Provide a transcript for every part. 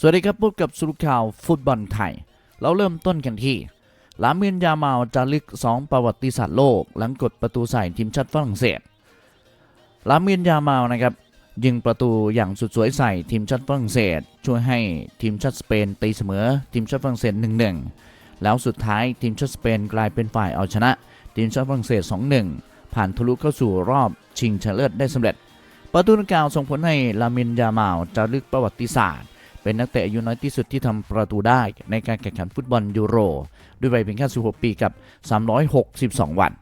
สวัสดีครับพบกับสรุปข่าวฟุตบอลไทย เราเริ่มต้นกันที่ลามินยามาลจารึก 2 ประวัติศาสตร์โลก หลังกดประตูใส่ทีมชาติฝรั่งเศสลามินยามาลนะครับยิงประตูอย่างสุดสวยใส่ทีมชาติฝรั่งเศส ช่วยให้ทีมชาติสเปนตีเสมอทีมชาติฝรั่งเศส 1-1 แล้วสุดท้ายทีมชาติสเปนกลายเป็นฝ่ายเอาชนะ ทีมชาติฝรั่งเศส 2-1 ผ่านทะลุเข้าสู่รอบชิงชนะเลิศได้สำเร็จ ประตูดังกล่าวส่งผลให้ลามินยามาลจารึกประวัติศาสตร์ เป็นนักเตะอายุน้อยที่สุดที่ทำประตูได้ในการแข่งขันฟุตบอลยูโร ด้วยวัยเพียงแค่ 16 ปีกับ 362 วัน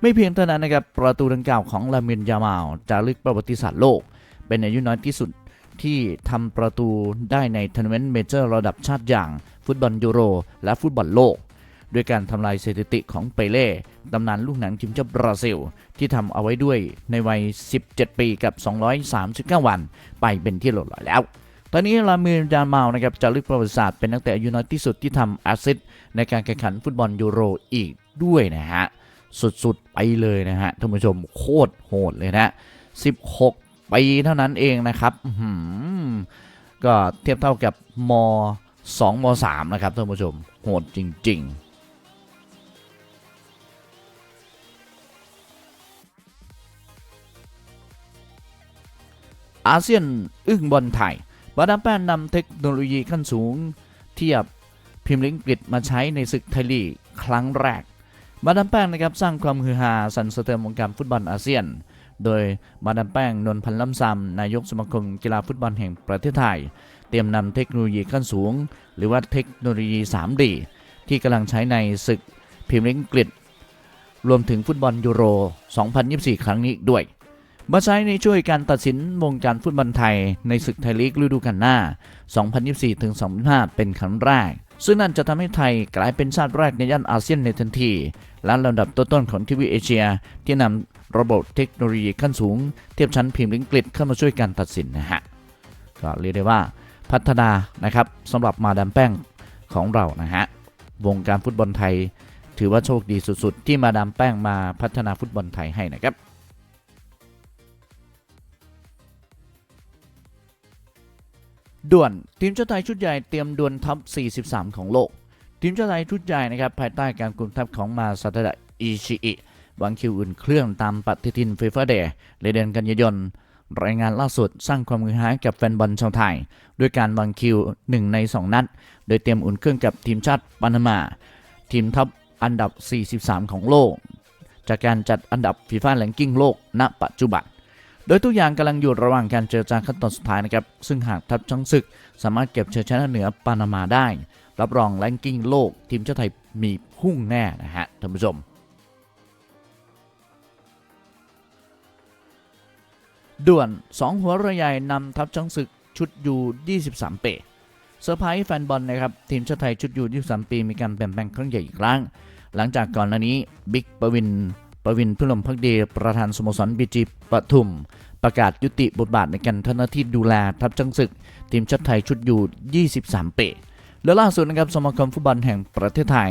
ไม่เพียงเท่านั้นนะครับประตูดังกล่าวของลามินยามาลจารึกประวัติศาสตร์โลก เป็นอายุน้อยที่สุดที่ทำประตูได้ในทัวร์นาเมนต์เมเจอร์ระดับชาติอย่างฟุตบอลยูโร และฟุตบอลโลกด้วยการทำลายสถิติของเปเล่ตำนานลูกหนังทีมชาติบราซิล ที่ทำเอาไว้ด้วยในวัย 17 ปีกับ 239 วัน ไปเป็นที่เรียบร้อยแล้ว อนนี้ลามินยามาลนะครับจะลึกประวัติศาสตร์เป็นนักเตะอายุน้อยที่สุดที่ทำแอสซิสในการแข่งขันฟุตบอลยูโรอีกด้วยนะฮะ สุดๆ ไปเลยนะฮะท่านผู้ชมโคตรโหดเลยนะ 16 ปีเท่านั้นเองนะครับก็เทียบเท่ากับม 2 ม 3 นะครับท่านผู้ชมโหดจริง ๆอาเซียนอึ้งบอลไทย บาดามแป้นนำเทคโนโลยีขั้นสูง เทียบพิมพ์ลิงกฤษมาใช้ในศึกไทยลีกครั้งแรก มาดามแป้งนะครับสร้างความฮือฮาสรรสะเทือนวงการฟุตบอลอาเซียน โดยมาดามแป้งนนพันล่ำซำนายกสมาคมกีฬาฟุตบอลแห่งประเทศไทย เตรียมนำเทคโนโลยีขั้นสูง หรือว่าเทคโนโลยี 3D ที่กำลังใช้ในศึกพรีเมียร์ลีกอังกฤษรวมถึงฟุตบอลยูโร 2024 ครั้งนี้ด้วย มาใช้ในช่วยการตัดสินวงการฟุตบอลไทยในศึกไทยลีกฤดูกาลหน้า 2024-2025 เป็นครั้งแรก ซึ่งนั่นจะทำให้ไทยกลายเป็นชาติแรกในย่านอาเซียนในทันที และลำดับต้นๆของทวีเอเชีย ที่นำระบบเทคโนโลยีขั้นสูง เทียบชั้นพรีเมียร์ลีกอังกฤษเข้ามาช่วยการตัดสินนะฮะ ก็เรียกได้ว่าพัฒนานะครับสำหรับมาดามแป้งของเรานะฮะ วงการฟุตบอลไทย ถือว่าโชคดีสุดๆ ที่มาดามแป้งมาพัฒนาฟุตบอลไทยให้นะครับ ด่วนทีมชาติไทยชุดใหญ่เตรียมด่วลทัพ43 ของโลก ทีมชาติไทยชุดใหญ่นะครับภายใต้การคุมทัพของมาซาตะอิชิอิวางคิวอุ่นเครื่องตามปฏิทินฟีฟ่าเดย์ในเดือนกันยายน รายงานล่าสุดสร้างความมือหาให้กับแฟนบอลชาวไทย ด้วยการวางคิว 1 ใน 2 นัด โดยเตรียมอุ่นเครื่องกับทีมชาติปานามา ทีมท็อปอันดับ 43 ของโลก จากการจัดอันดับฟีฟ่าแ a งกิ้งโลก ณ ปัจจุบัน โดยทุกอย่างกำลังอยู่ระหว่างการเจรจาขั้นตอนสุดท้ายนะครับ ซึ่งหากทัพช้างศึก สามารถเก็บเชัยชนะเหนือปานามาได้ รับรองแรงกิ้งโลก ทีมชาติไทยมีพุ่งแน่นะฮะท่านผู้ชมด่วน 2 หัวเรือใหญ่นำทัพช้างศึกชุดยู23เปเซอร์ไพรส์แฟนบอลนะครับ ทีมชาติไทยชุดยู23 ปี มีการเปลี่ยนแปลงครั้งใหญ่อีกครั้ง หลังจากก่อนหน้านี้บิ๊กปวิน ปวินพิลมพักดีประธานสโมสรบีจีปทุม ประกาศยุติบทบาทในการทำหน้าที่ดูแลทัพช้างศึก ทีมชาติไทยชุดยู23เปและล่าสุดนะครับสมาคมฟุตบอลแห่งประเทศไทย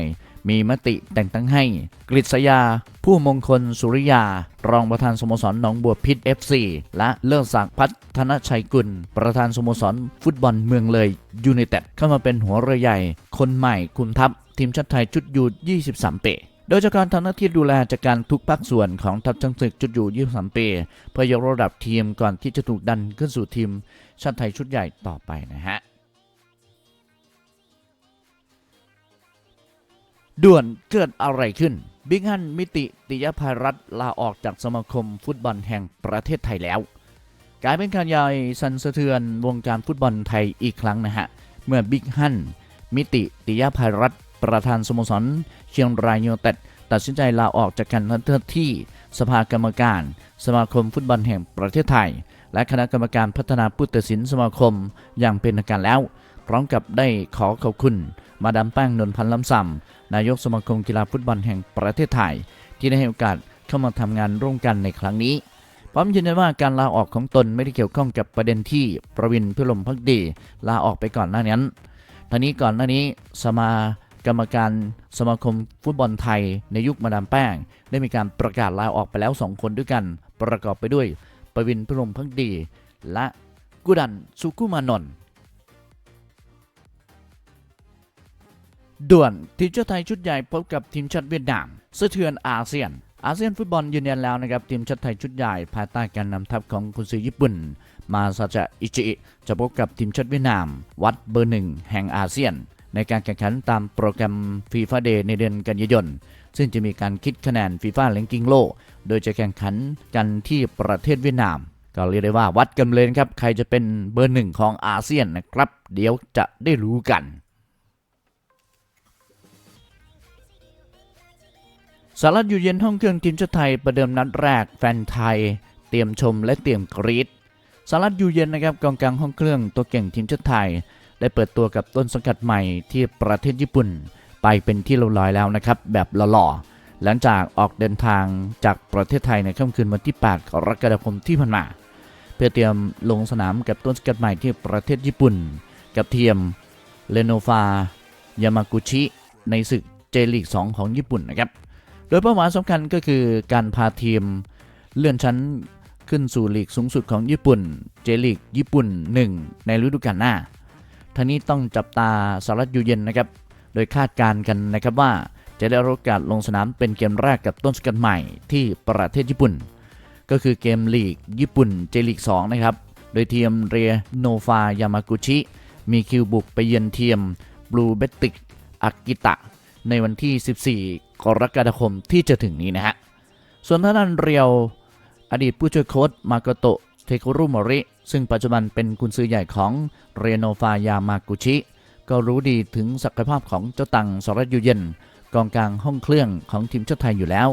มีมติแต่งตั้งให้ กฤษยา ผู้มงคลสุริยา รองประธานสโมสรหนองบัวพิษ FC และเลิศศักดิ์พัฒนชัยกุล ประธานสโมสรฟุตบอลเมืองเลยยูไนเต็ดเข้ามาเป็นหัวเรือใหญ่ คนใหม่คุมทัพทีมชาติไทยชุดยู23เป โดยจากการทำหน้าที่ดูแลจัดการทุกภาคส่วนของทัพช้างศึกชุดอยู่ 23 ปี เพื่อยกระดับทีมก่อนที่จะถูกดันขึ้นสู่ทีมชาติไทยชุดใหญ่ต่อไปนะฮะด่วนเกิดอะไรขึ้น บิ๊กฮันมิติติยภัยรัตลาออกจากสมาคมฟุตบอลแห่งประเทศไทยแล้วกลายเป็นข่าวใหญ่สันสะเทือนวงการฟุตบอลไทยอีกครั้งนะฮะ เมื่อบิ๊กฮันมิติติยภัยรัต ประธานสโมสรเชียงรายยูไนเต็ดตัดสินใจลาออกจากการทำหน้าที่สภากรรมการ สมาคมฟุตบอลแห่งประเทศไทย และคณะกรรมการพัฒนาผู้ตัดสินสมาคมอย่างเป็นทางการแล้ว พร้อมกับได้ขอขอบคุณ มาดามแป้งนนพันธ์ล้ำซำนายกสมาคมกีฬาฟุตบอลแห่งประเทศไทย ที่ได้ให้โอกาสเข้ามาทำงานร่วมกันในครั้งนี้พร้อมยืนยันว่าการลาออกของตนไม่ได้เกี่ยวข้องกับประเด็นที่ประวินพิลมพักดีลาออกไปก่อนหน้านั้นทั้งนี้ก่อนหน้านี้สมา กรรมการสมาคมฟุตบอลไทยในยุคมาดามแป้ง ได้มีการประกาศลาออกไปแล้ว 2 คนด้วยกัน ประกอบไปด้วยประวินพิลมพักดี และกุดันสุกุมานนท์ด่วนทีมชาติไทยชุดใหญ่พบกับทีมชาติเวียดนามสะเทือนอาเซียน อาเซียนฟุตบอลยืนยันแล้วนะครับทีมชาติไทยชุดใหญ่ภายใต้การนำทัพของกุนซือญี่ปุ่น มาซาจะอิจิจะพบกับทีมชาติเวียดนาม วัดเบอร์หนึ่งแห่งอาเซียน ในการแข่งขันตามโปรแกรมฟีฟ่าเดย์ในเดือนกันยายน ซึ่งจะมีการคิดคะแนนฟีฟ่าแรงกิ้งโลโดยจะแข่งขันกันที่ประเทศเวียดนาม ก็เรียกได้ว่าวัดกันเลยนครับ ใครจะเป็นเบอร์หนึ่งของอาเซียนนะครับ เดี๋ยวจะได้รู้กันสารัตอยู่เย็นห้องเครื่องทีมชาติไทยประเดิมนัดแรกแฟนไทย เตรียมชมและเตรียมกรีดสารัตอยู่เย็นนะครับกองกลางห้องเครื่องตัวเก่งทีมชาติไทย ได้เปิดตัวกับต้นสังกัดใหม่ที่ประเทศญี่ปุ่น ไปเป็นที่เรียบร้อยแล้วนะครับ แบบหล่อๆหลังจากออกเดินทางจากประเทศไทยในค่ำคืนวันที่ 8 กรกฎาคมที่ผ่านมา เพื่อเตรียมลงสนามกับต้นสังกัดใหม่ที่ประเทศญี่ปุ่น กับทีมเลโนฟายามากุชิในศึกเจลีก 2 ของญี่ปุ่นนะครับ โดยเป้าหมายสำคัญก็คือการพาทีมเลื่อนชั้นขึ้นสู่ลีกสูงสุดของญี่ปุ่น เจลีกญี่ปุ่น 1 ในฤดูกาลหน้า ทั้งนี้ต้องจับตาสหรัฐอยู่เย็นนะครับ โดยคาดการณ์กันนะครับว่าจะได้รับโอกาสลงสนามเป็นเกมแรกกับต้นสกัดใหม่ที่ประเทศญี่ปุ่น ก็คือเกมลีกญี่ปุ่นเจลีก 2 นะครับ โดยทีมเรียโนฟายามากุชิ มีคิวบุกไปเยือนทีมบลูเบติกอากิตะ ในวันที่ 14 กรกฎาคมที่จะถึงนี้นะฮะ ส่วนทางด้านเรียว อดีตผู้ช่วยโค้ชมาโกโตะ เทคุรุมอริ ซึ่งปัจจุบันเป็นกุนซือใหญ่ของเรโนฟายามากุชิ ก็รู้ดีถึงศักยภาพของเจ้าตังสรัตยูเย็น กองกลางห้องเครื่องของทีมชาติไทยอยู่แล้ว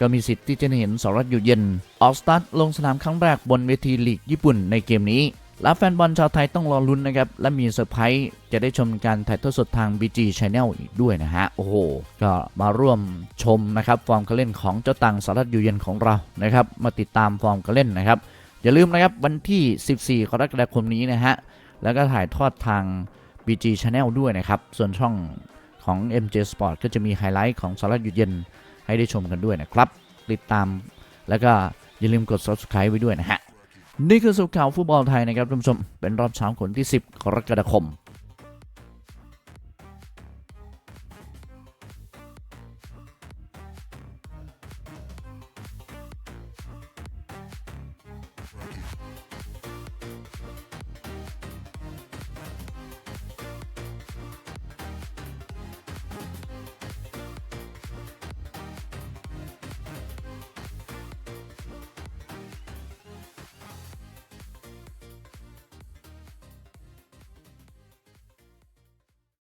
ก็มีสิทธิ์ที่จะเห็นสรัตยูเย็น ออกสตาร์ทลงสนามครั้งแรกบนเวทีลีกญี่ปุ่นในเกมนี้ และแฟนบอลชาวไทยต้องรอลุ้นนะครับ และมีเซอร์ไพรส์จะได้ชมการถ่ายทอดสดทาง BG Channel อีกด้วยนะฮะ โอ้โห ก็มาร่วมชมนะครับฟอร์มการเล่นของเจ้าตังสารัตยูเย็นของเรานะครับ มาติดตามฟอร์มการเล่นนะครับ อย่าลืมนะครับวันที่ 14 กรกฎาคมนี้นะฮะ แล้วก็ถ่ายทอดทาง BG Channel ด้วยนะครับ ส่วนช่องของ MJ Sport ก็จะมีไฮไลท์ของสารัตอยู่เย็นให้ได้ชมกันด้วยนะครับ ติดตามแล้วก็อย่าลืมกด subscribe ไว้ด้วยนะฮะ นี่คือสุขข่าวฟุตบอลไทยนะครับท่านผู้ชมเป็นรอบเช้าขนที่ 10 กรกฎาคม